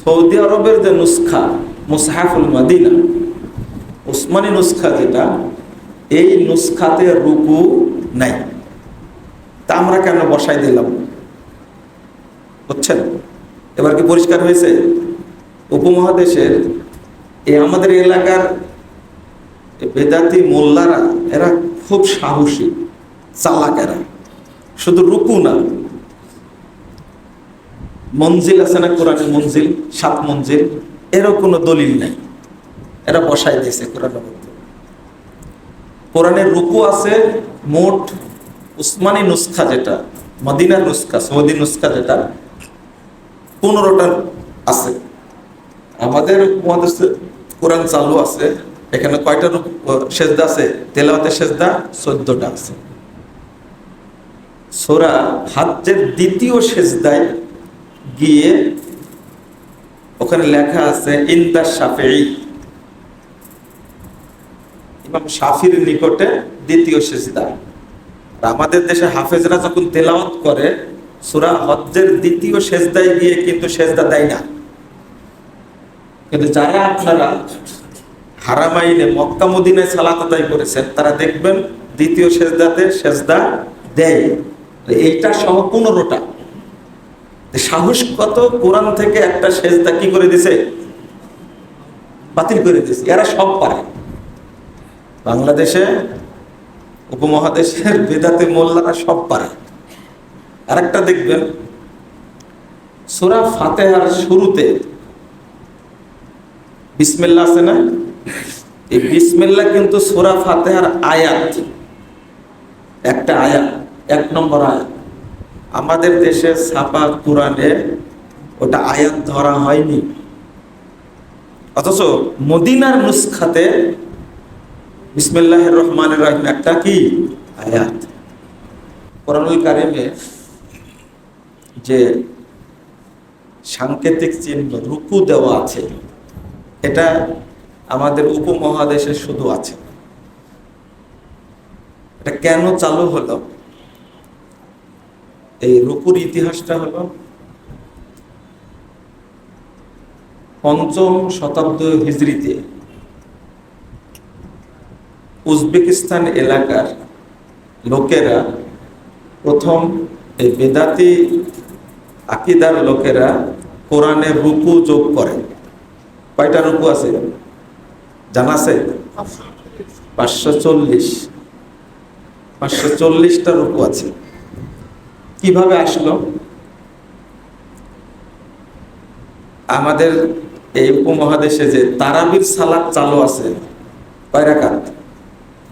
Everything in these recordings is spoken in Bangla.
সৌদি আরবের যে নুসখা, মুসাহাফুল মাদিনা, উসমানী নুসখা যেটা, এই নুসখাতে রুকু নাই। তা আমরা কেন বসাই দিলাম? বুঝছেন? এবার কি পরিষ্কার হয়েছে? উপমহাদেশের এই আমাদের এলাকার বেদাতি মোল্লারা, এরা খুব সাহসী চালাক এরা শুধু রুকু না মঞ্জিল আছে না কোরআনের মঞ্জিল? সাত মঞ্জিল। এরও কোনো দলিল নাই। এরা বসাই দিয়েছে কোরআনের মধ্যে। কোরআনের রুকু আছে, মোট উসমানী নুসখা যেটা, মদিনার নুসখা, সৌদি নুসখা যেটা, পনেরোটা আছে। আমাদের মহাদেশে কোরআন চালু আছে। এখানে কয়টা সেজদা আছে? তেলাওয়াতের সেজদা চোদ্দটা আছে। সোরা হাজ্যের দ্বিতীয় সেজদায় গিয়ে ওখানে লেখা আছে, ইন্দা শাফেই ইমাম শাফির নিকটে দ্বিতীয় সেজদা। আমাদের দেশে হাফেজরা যখন তেলাওয়াত করে, সুরা হজ্জের দ্বিতীয় সেজদায় গিয়ে কিন্তু সেজদা দেয় না। কিন্তু যারা আপনারা হারামাইনে, মক্কা, মদিনায় সালাত আদায় করেছেন, তারা দেখবেন দ্বিতীয় সেজদাতে সেজদা দেয়। এইটা সহ পনেরোটা সাহস কত? কোরআন থেকে একটা সেজদা কি করে দিছে? বাতিল করে দিছে। এরা সব পারে। বাংলাদেশে, উপমহাদেশের বেদাতে মোল্লারা সব পারে। আরেকটা দেখবেন, সুরা ফাতেহার শুরুতে বিসমিল্লা আছে না? এই বিসমিল্লা কিন্তু সুরা ফাতেহার আয়াত। একটা আয়াত, এক নম্বর আয়াত। আমাদের দেশে ছাপা কোরআনে ওটা আয়াত ধরা হয়নি। অথচ মদিনার নুসখাতে বিসমিল্লাহ রহমান রহিম একটা কি? আয়াত। কোরআনুল কারিমে যে সাংকেতিক চিহ্ন, রুকু দেওয়া আছে, এটা আমাদের উপমহাদেশে শুধু আছে। এটা কেন চালু হলো? এই রুকুর ইতিহাসটা হলো পঞ্চম শতাব্দ হিজড়িতে উজবেকিস্তান এলাকার লোকেরা প্রথম এই বেদাতি আকিদার লোকেরা কোরআনে রুকু যোগ করে। কয়টা রুকু আছে? জানাছে পাঁচশো চল্লিশ। পাঁচশো চল্লিশটা রুকু আছে। কীভাবে আসলো? আমাদের এই উপমহাদেশে যে তারাবির সালাদ চালু আছে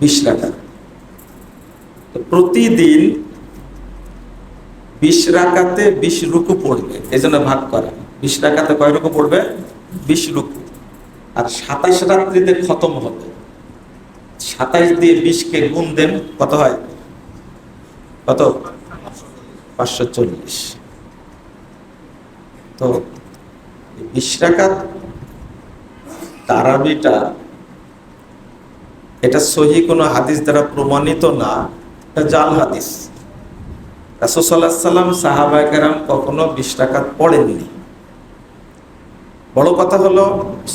বিশ রাকাত। প্রতিদিন বিশ রাকাতে বিশ রুকু পড়বে, এই জন্য ভাগ করা বিশ রাকাতে কয় রুকু পড়বে? বিশ রুকু। আর সাতাশ রাত্রিতে খতম হবে। সাতাইশ দিয়ে বিশকে গুণ দেন, কত হয়? কত? পাঁচশো চল্লিশ। তো তারাবিটা এটা সহি কোনো হাদিস দ্বারা প্রমাণিত না, এটা জাল হাদিস। সাহাবাহাম কখনো বিশ টাকাত পড়েননি। বড় কথা হলো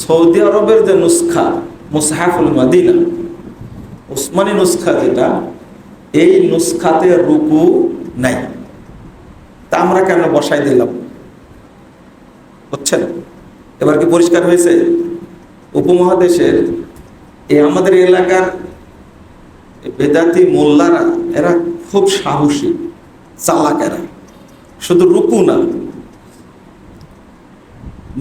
সৌদি আরবের যে নুসখা, মুসাহাফুল মাদিনা, উসমানী নুসখা যেটা, এই নুসখাতে রুকু নাই। তা আমরা কেন বসাই দিলাম? বুঝছেন? এবার কি পরিষ্কার হয়েছে? উপমহাদেশের এই আমাদের এলাকার বেদাতি মোল্লারা, এরা খুব সাহসী চালাক এরা শুধু রুকু না,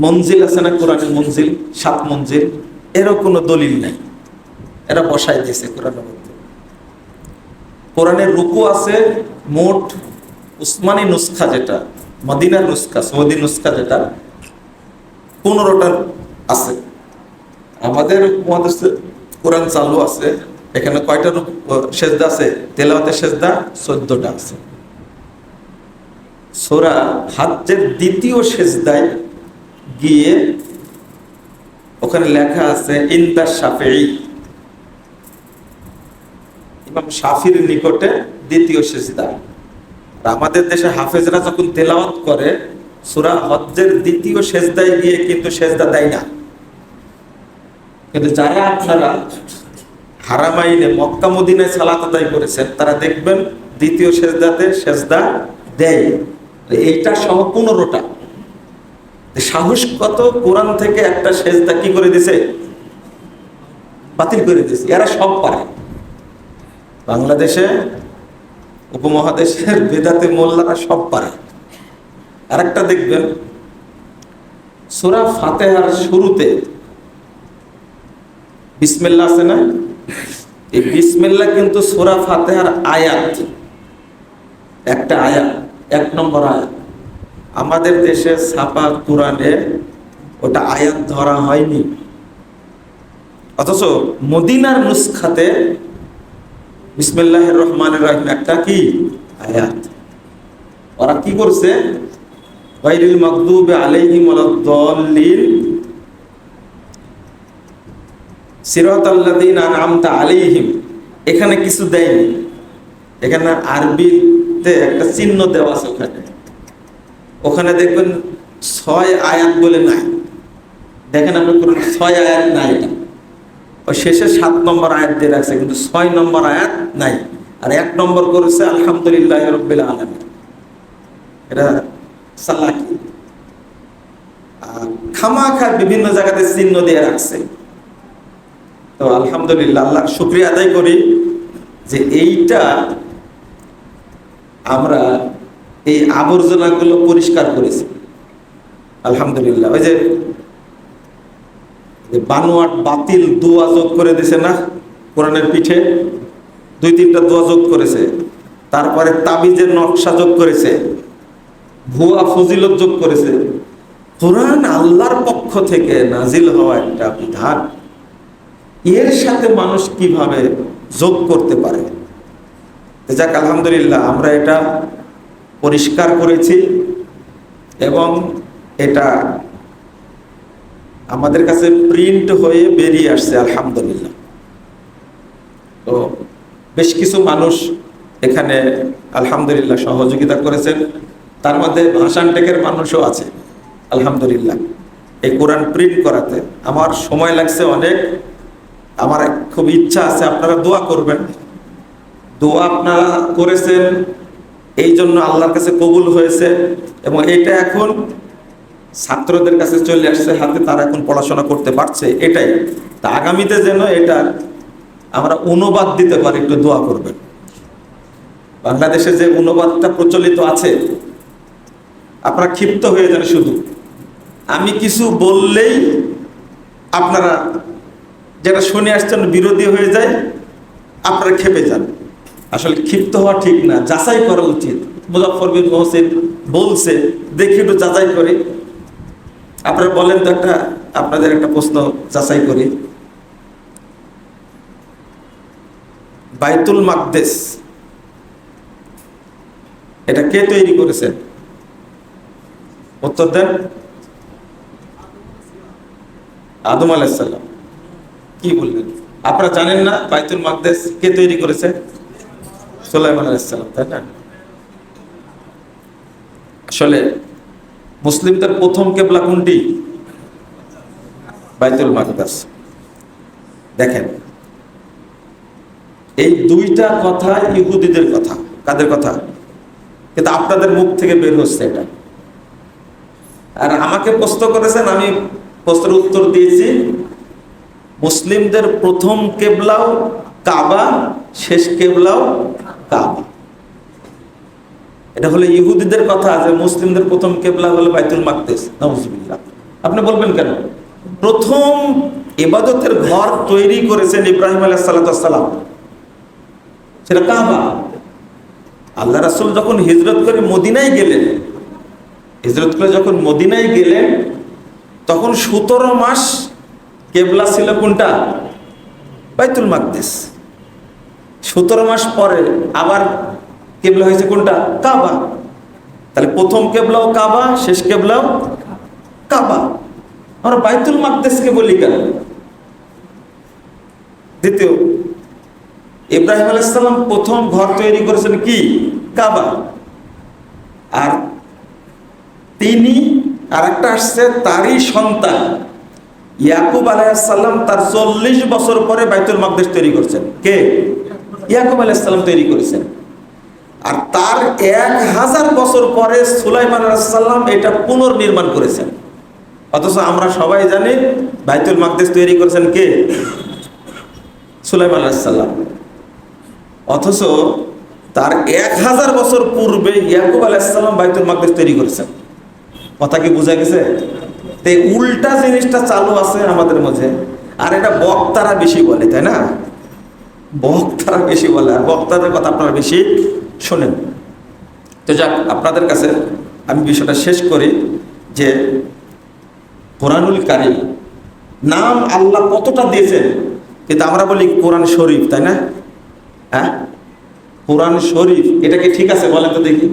মঞ্জিল আছে না কোরআনের মঞ্জিল? সাত মঞ্জিল। এরও কোনো দলিল নাই। এরা বসাই দিয়েছে কোরআনের মধ্যে। কোরআনের রুকু আছে মোট উসমানী নুসখা যেটা, মদিনার নুসখা, সৌদি নুসখা যেটা, পনেরোটা আছে। আমাদের মহাদেশে কোরআন চালু আছে, এখানে কয়টা সেজদা আছে? তেলাওয়াতের সেজদা চোদ্দটা আছে। সোরা হাজ্যের দ্বিতীয় সেজদায় গিয়ে ওখানে লেখা আছে, ইন্দা শাফেই ইমাম সাফির নিকটে দ্বিতীয় সেজদা। আর আমাদের দেশে হাফেজরা যখন তেলাওয়াত করে, সুরা হজ্জের দ্বিতীয় সেজদায় গিয়ে কিন্তু সেজদা দেয় না। কিন্তু যারা আপনারা হারামাইনে, মক্কা, মদিনায় সালাত আদায় করেছেন, তারা দেখবেন দ্বিতীয় সেজদাতে সেজদা দেয়। এইটা সহ পনেরোটা সাহস কত কোরআন থেকে একটা সেজদা কি করে দিছে? বাতিল করে দিছে। এরা সব পারে। বাংলাদেশে উপমহাদেশের বেদাতে মোল্লারা সব পারে। আরেকটা দেখবেন, সুরা ফাতেহার শুরুতে, বিসমিল্লা আছে না? এই বিসমিল্লা কিন্তু সুরা ফাতেহার আয়াত। একটা আয়াত, এক নম্বর আয়াত। আমাদের দেশে ছাপা কোরআনে ওটা আয়াত ধরা হয়নি। অথচ মদিনার নুসখাতে বিসমিল্লাহ রহমান রহিম, একটা কি? আয়াত। ওরা কি করছে? গায়রিল মাগদুবে আলাইহিম ওয়ালাদ-দাল্লিন সিরাতাল্লাযীনা আনআমতা আলাইহিম। এখানে কিছু দেয়নি। এখানে আরবিতে একটা চিহ্ন দেওয়া আছে ওখানে। ওখানে দেখবেন ছয় আয়াত বলে নাই। দেখেন আপনি কোন ছয় আয়াত নাই এটা। ওই শেষে সাত নম্বর আয়াত দিয়ে রাখছে, কিন্তু ছয় নম্বর আয়াত নাই। আর এক নম্বর করেছে, আলহামদুলিল্লাহ রব্বিল আলমী এটা সাল্লাকি আর খামাখা বিভিন্ন জায়গাতে চিহ্ন দিয়ে রাখছে। তো আলহামদুলিল্লাহ আল্লাহ শুক্রিয়া আদায় করি যে এইটা আমরা এই আবর্জনাগুলো পরিষ্কার করেছি। আলহামদুলিল্লাহ, ওই যে বানোয়াট বাতিল দোয়া যোগ করে দিছে না কোরআনের পিঠে? দুই তিনটা দোয়া যোগ করেছে। তারপরে তাবিজের নকশা যোগ করেছে। ভুয়া ফজিলত যোগ করেছে। কোরআন আল্লাহর পক্ষ থেকে নাজিল হওয়া একটা বিধান। এর সাথে মানুষ কীভাবে যোগ করতে পারে? যাক, আলহামদুলিল্লাহ, আমরা এটা পরিষ্কার করেছি এবং এটা আমাদের কাছে প্রিন্ট হয়ে বেরিয়ে আসছে, আলহামদুলিল্লাহ। তো বেশ কিছু মানুষ এখানে আলহামদুলিল্লাহ সহযোগিতা করেছেন। তার মধ্যে ভাষান টেকের মানুষও আছে, আলহামদুলিল্লাহ। এই কোরআন প্রিন্ট করাতে আমার সময় লাগছে অনেক। আমার খুব ইচ্ছা আছে, আপনারা দোয়া করবেন। দোয়া আপনারা করেছেন, এই জন্য আল্লাহর কাছে কবুল হয়েছে। এবং এটা এখন ছাত্রদের কাছে চলে আসছে হাতে, তারা এখন পড়াশোনা করতে পারছে, এটাই। তা আগামীতে যেন এটা আমরা অনুবাদ দিতে পারি, একটু দোয়া করবেন। বাংলাদেশে যে অনুবাদটা প্রচলিত আছে, আপনারা ক্ষিপ্ত হয়ে যান শুধু। আমি কিছু বললেই আপনারা যেটা শুনে আসছেন বিরোধী হয়ে যায়, আপনারা খেপে যান। আসলে ক্ষিপ্ত হওয়া ঠিক না, যাচাই করা উচিত। মুজাফর বিন মহসিন বলছে, দেখি একটু যাচাই করি। আপনারা বলেন তো একটা, আপনাদের একটা প্রশ্ন যাচাই করি। বাইতুল মাকদেস, এটা কে তৈরি করেছেন উত্তর দেন। আদম আলাইসাল্লাম কি বললেন? আপনারা জানেন না বাইতুল মাকদেস কে তৈরি করেছে? সুলাইমান আলাইসাল্লাম তাই না? আসলে মুসলিমদের প্রথম কেবলা কোনটি? বাইতুল মাকদাস। দেখেন, এই দুইটা কথা ইহুদিদের কথা। কাদের কথা? কিন্তু আপনাদের মুখ থেকে বের হচ্ছে এটা। আর আমাকে প্রশ্ন করেছেন, আমি প্রশ্নের উত্তর দিয়েছি, মুসলিমদের প্রথম কেবলাও কাবা, শেষ কেবলাও কাবা এটা হলো ইহুদিদের কথা যে মুসলিমদের প্রথম কেবলা হলো বাইতুল মাকদেস নওয়াজুবিল্লাহ আপনি বলবেন কেন? প্রথম ইবাদতের ঘর তৈরি করেছেন ইব্রাহিম আলাইহিস সালাম। সেটা কাবা। আল্লাহ রাসূল যখন হিজরত করে মদিনায় গেলেন, হিজরত করে যখন মদিনায় গেলেন, তখন সতেরো মাস কেবলা ছিল কোনটা? বাইতুল মাকদেস সতেরো মাস পরে আবার কেবলা হয়েছে কোনটা? কাবা। তাহলে প্রথম কেবলাও কাবা, শেষ কেবলাও কাবা। আমরা বাইতুল মাকদেসকে বলি কেন? দ্বিতীয়, ইব্রাহিম আলাইসাল্লাম প্রথম ঘর তৈরি করেছেন কি? কাবা। আর তিনি আর একটা আসছে, তারই সন্তান। ইয়াকুব আলাইসাল্লাম তার চল্লিশ বছর পরে বাইতুল মাকদেশ তৈরি করছেন। কে? ইয়াকুব আলাইসাল্লাম তৈরি করেছেন। আর তার এক হাজার বছর পরে সুলাইমান আলাইসাল্লাম এটা পুনর্নির্মাণ করেছেন। অথচ আমরা সবাই জানি বাইতুল মাকদেশ তৈরি করেছেন কে? সুলাইমান আলাইসাল্লাম অথচ তার এক হাজার বছর পূর্বে ইয়াকুব আলাইসাল্লাম বাইতুল মাকদেশ তৈরি করেছেন। কথা কি বোঝা গেছে? তো এই উল্টা জিনিসটা চালু আছে আমাদের মাঝে আর এটা বক্তারা বেশি বলে, তাই না? বক্তারা বেশি বলে, আর বক্তাদের কথা আপনারা বেশি শোনেন। তো যাক, আপনাদের কাছে আমি বিষয়টা শেষ করি যে কোরআনুল কারিম, নাম আল্লাহ কতটা দিয়েছেন? কিন্তু আমরা বলি কোরআন শরীফ, তাই না? হ্যাঁ? কোরআন শরীফ, এটা কি ঠিক আছে বলেন তো দেখি।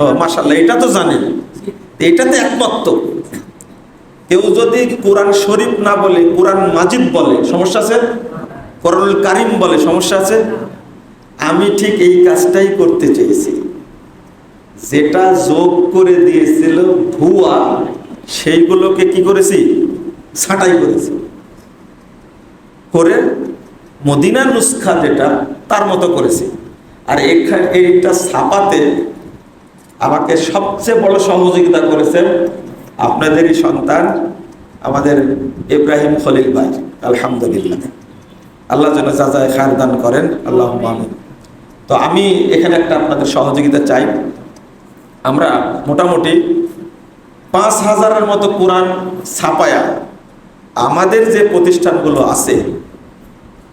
ও মাসাল্লাহ এটা তো জানেন এটাতে একমত কেউ যদি কোরআন শরীফ না বলে, কোরআন মাজিদ বলে, সমস্যা আছে? কোরআনুল কারিম বলে, সমস্যা আছে? আমি ঠিক এই কাজটাই করতে চেয়েছি। যেটা যোগ করে দিয়েছিল ভুয়া, সেইগুলোকে কি করেছি? ছাঁটাই করেছি। করে মদিনা নুসখা যেটা, তার মতো করেছি। আর এখানে, এইটা ছাপাতে আমাকে সবচেয়ে বড় সহযোগিতা করেছেন আপনাদেরই সন্তান, আমাদের ইব্রাহিম খলিল ভাই। আলহামদুলিল্লাহ। আল্লাহ যেন যা যায় খায় দান করেন আল্লাহ আমিন। তো আমি এখানে একটা আপনাদের সহযোগিতা চাই। আমরা মোটামুটি পাঁচ হাজারের মতো কোরআন ছাপায়া আমাদের যে প্রতিষ্ঠানগুলো আছে,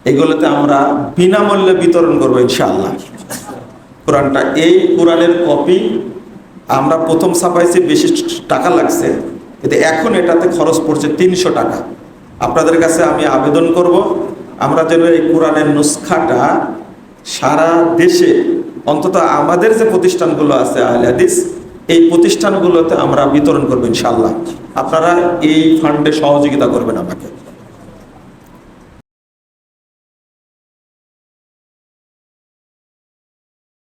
এগুলোতে আমরা বিনামূল্যে বিতরণ করব ইনশাআল্লাহ। কোরআনটা, এই কোরআনের কপি আমরা প্রথম ছাপাইছি বেশি টাকা লাগছে। কিন্তু এখন এটাতে খরচ পড়ছে তিনশো টাকা। আপনাদের কাছে আমি আবেদন করব, আমরা যেন এই কোরআনের নুসখাটা সারা দেশে, অন্তত আমাদের যে প্রতিষ্ঠানগুলো আছে, আহলে এই প্রতিষ্ঠানগুলোতে আমরা বিতরণ করব ইনশাল্লাহ আপনারা এই ফান্ডে সহযোগিতা করবেন আমাকে।